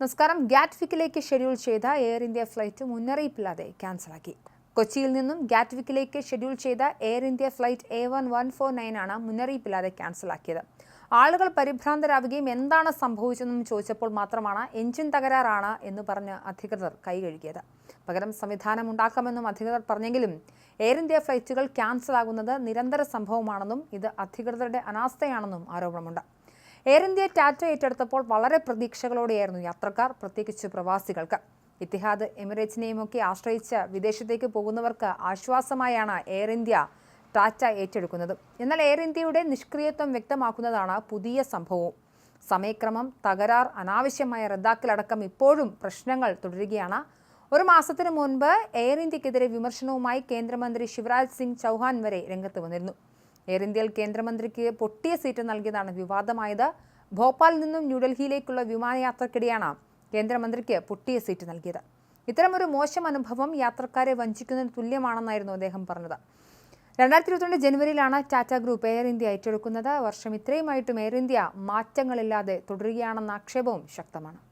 നമസ്കാരം. ഗാറ്റ്വിക്കിലേക്ക് ഷെഡ്യൂൾ ചെയ്ത എയർ ഇന്ത്യ ഫ്ലൈറ്റ് മുന്നറിയിപ്പില്ലാതെ ക്യാൻസലാക്കി. കൊച്ചിയിൽ നിന്നും ഗാറ്റ്വിക്കിലേക്ക് ഷെഡ്യൂൾ ചെയ്ത Air India flight A one one four nine ആണ് മുന്നറിയിപ്പില്ലാതെ ക്യാൻസലാക്കിയത്. ആളുകൾ പരിഭ്രാന്തരാവുകയും എന്താണ് സംഭവിച്ചതെന്നും ചോദിച്ചപ്പോൾ മാത്രമാണ് എഞ്ചിൻ തകരാറാണ് എന്ന് പറഞ്ഞ് അധികൃതർ കൈകഴുകിയത് പകരം സംവിധാനം ഉണ്ടാക്കാമെന്നും അധികൃതർ പറഞ്ഞെങ്കിലും എയർ ഇന്ത്യ ഫ്ലൈറ്റുകൾ ക്യാൻസലാകുന്നത് നിരന്തര സംഭവമാണെന്നും ഇത് അധികൃതരുടെ അനാസ്ഥയാണെന്നും ആരോപണമുണ്ട്. എയർ ഇന്ത്യ ടാറ്റ ഏറ്റെടുത്തപ്പോൾ വളരെ പ്രതീക്ഷകളോടെയായിരുന്നു യാത്രക്കാർ പ്രത്യേകിച്ച് പ്രവാസികൾക്ക്. ഇത്തിഹാദ് എമിറേറ്റ്സിനെയും ഒക്കെ ആശ്രയിച്ച് വിദേശത്തേക്ക് പോകുന്നവർക്ക് ആശ്വാസമായാണ് എയർ ഇന്ത്യ ടാറ്റ ഏറ്റെടുക്കുന്നത്. എന്നാൽ എയർ ഇന്ത്യയുടെ നിഷ്ക്രിയത്വം വ്യക്തമാക്കുന്നതാണ് പുതിയ സംഭവവും. സമയക്രമം തകരാർ അനാവശ്യമായ റദ്ദാക്കലടക്കം ഇപ്പോഴും പ്രശ്നങ്ങൾ തുടരുകയാണ്. ഒരു മാസത്തിന് മുൻപ് എയർ ഇന്ത്യക്കെതിരെ വിമർശനവുമായി കേന്ദ്രമന്ത്രി ശിവരാജ് സിംഗ് ചൗഹാൻ വരെ രംഗത്ത് വന്നിരുന്നു. എയർ ഇന്ത്യയിൽ കേന്ദ്രമന്ത്രിക്ക് പൊട്ടിയ സീറ്റ് നൽകിയതാണ് വിവാദമായത്. ഭോപ്പാലിൽ നിന്നും ന്യൂഡൽഹിയിലേക്കുള്ള വിമാനയാത്രക്കിടെയാണ് കേന്ദ്രമന്ത്രിക്ക് പൊട്ടിയ സീറ്റ് നൽകിയത്. ഇത്തരമൊരു മോശം അനുഭവം യാത്രക്കാരെ വഞ്ചിക്കുന്നതിന് തുല്യമാണെന്നായിരുന്നു അദ്ദേഹം പറഞ്ഞത്. രണ്ടായിരത്തി ഇരുപത്തിരണ്ട് ജനുവരിയിലാണ് ടാറ്റ ഗ്രൂപ്പ് എയർ ഇന്ത്യ ഏറ്റെടുക്കുന്നത്. വർഷം ഇത്രയുമായിട്ടും എയർ ഇന്ത്യ മാറ്റങ്ങളില്ലാതെ തുടരുകയാണെന്ന ആക്ഷേപവും ശക്തമാണ്.